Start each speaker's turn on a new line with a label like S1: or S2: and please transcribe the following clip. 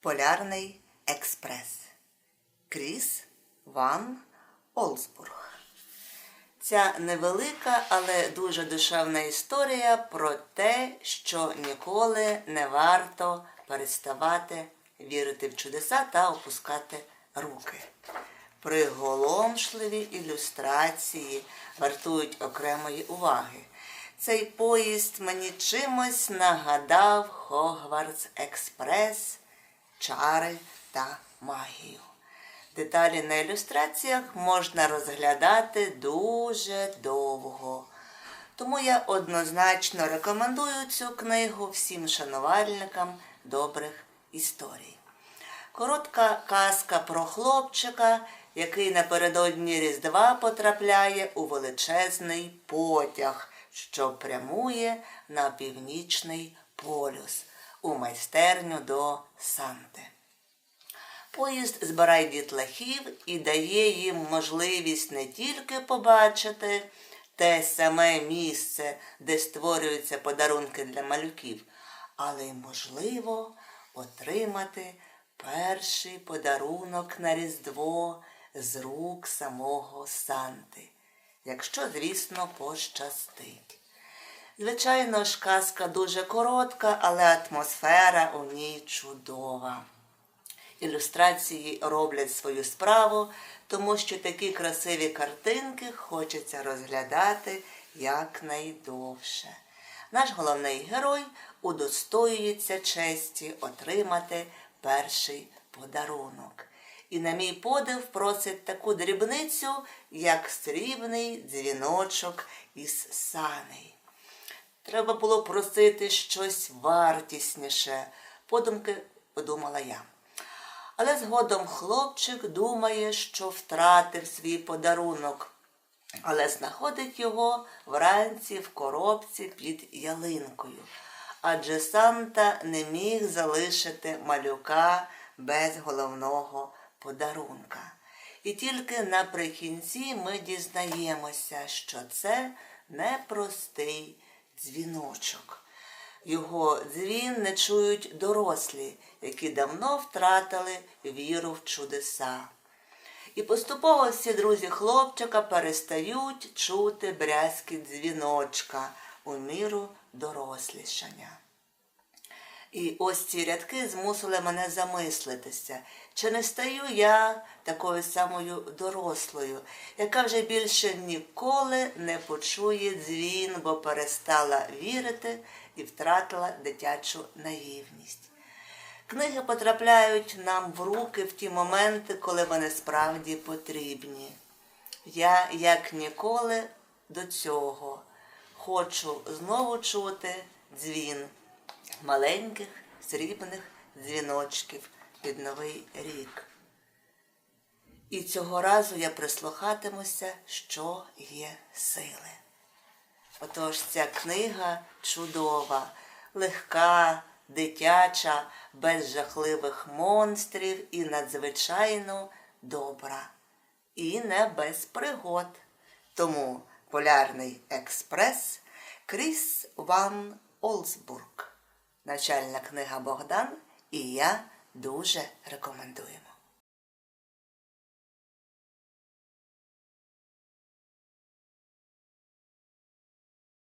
S1: Полярний експрес. Кріс Ван Олсбург. Ця невелика, але дуже душевна історія про те, що ніколи не варто переставати вірити в чудеса та опускати руки. Приголомшливі ілюстрації вартують окремої уваги. Цей поїзд мені чимось нагадав Хогвартс Експрес, чари та магію. Деталі на ілюстраціях можна розглядати дуже довго. Тому я однозначно рекомендую цю книгу всім шанувальникам добрих історій. Коротка казка про хлопчика, який напередодні Різдва потрапляє у величезний потяг, що прямує на північний полюс у майстерню до Санти. Поїзд збирає дітлахів і дає їм можливість не тільки побачити те саме місце, де створюються подарунки для малюків, але й, можливо, отримати перший подарунок на Різдво з рук самого Санти, якщо, звісно, пощастить. Звичайно ж, казка дуже коротка, але атмосфера у ній чудова. Ілюстрації роблять свою справу, тому що такі красиві картинки хочеться розглядати якнайдовше. Наш головний герой удостоюється честі отримати перший подарунок. І, на мій подив, просить таку дрібницю, як срібний дзвіночок із саней. Треба було просити щось вартісніше, подумки подумала я. Але згодом хлопчик думає, що втратив свій подарунок, але знаходить його вранці в коробці під ялинкою. Адже Санта не міг залишити малюка без головного подарунка. І тільки наприкінці ми дізнаємося, що це непростий дзвіночок. Його дзвін не чують дорослі, які давно втратили віру в чудеса. І поступово всі друзі хлопчика перестають чути брязкіт дзвіночка у міру дорослішання. І ось ці рядки змусили мене замислитися, чи не стаю я такою самою дорослою, яка вже більше ніколи не почує дзвін, бо перестала вірити і втратила дитячу наївність. Книги потрапляють нам в руки в ті моменти, коли вони справді потрібні. Я, як ніколи, до цього хочу знову чути дзвін маленьких срібних дзвіночків під Новий рік. І цього разу я прислухатимуся, що є сили. Отож ця книга чудова, легка, дитяча, без жахливих монстрів і надзвичайно добра. І не без пригод. Тому Полярний експрес Кріс Ван Олсбург. Начальна книга Богдан і я дуже рекомендуємо.